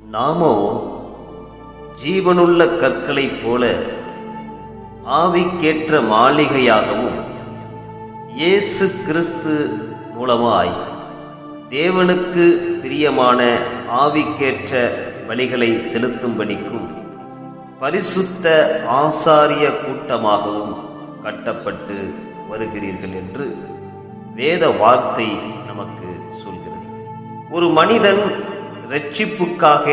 நாமோ ஜீவனுள்ள கற்களைப் போல ஆவிக்கேற்ற மாளிகையாகவும் இயேசு கிறிஸ்து மூலமாய் தேவனுக்கு பிரியமான ஆவிக்கேற்ற வழிகளை செலுத்தும்படிக்கும் பரிசுத்த ஆசாரிய கூட்டமாகவும் கட்டப்பட்டு வருகிறீர்கள் என்று வேத வார்த்தை நமக்கு சொல்கிறது. ஒரு மனிதன் இரட்சிப்புக்காக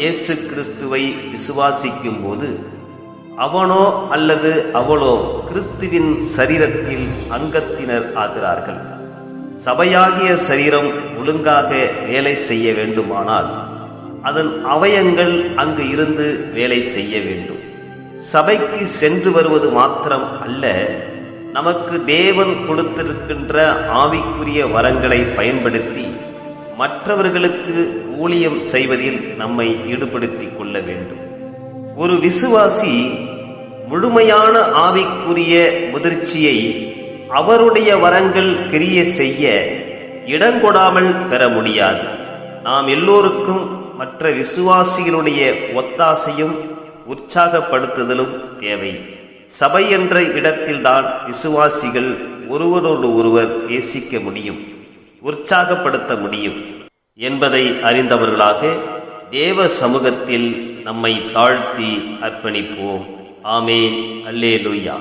இயேசு கிறிஸ்துவை விசுவாசிக்கும் போது அவனோ அல்லது அவளோ கிறிஸ்துவின் சரீரத்தில் அங்கத்தினர் ஆகிறார்கள். சபையாகிய சரீரம் ஒழுங்காக வேலை செய்ய வேண்டுமானால் அதன் அவயங்கள் அங்கு இருந்து வேலை செய்ய வேண்டும். சபைக்கு சென்று வருவது மாத்திரம் அல்ல நமக்கு தேவன் கொடுத்திருக்கின்ற ஆவிக்குரிய வரங்களை பயன்படுத்தி மற்றவர்களுக்கு ஊழியம் செய்வதில் நம்மை ஈடுபடுத்திக் கொள்ள வேண்டும். ஒரு விசுவாசி முழுமையான ஆவிக்குரிய முதிர்ச்சியை அவருடைய வரங்கள் கிரிய செய்ய இடங்கொடாமல் பெற முடியாது. நாம் எல்லோருக்கும் மற்ற விசுவாசிகளுடைய ஒத்தாசையும் உற்சாகப்படுத்துதலும் தேவை. சபை என்ற இடத்தில்தான் விசுவாசிகள் ஒருவரோடு ஒருவர் பேசிக்க முடியும். உற்சாகப்படுத்த முடியும் என்பதை அறிந்தவர்களாக தேவ சமூகத்தில் நம்மை தாழ்த்தி அர்ப்பணிப்போம். ஆமேன். அல்லேலூயா.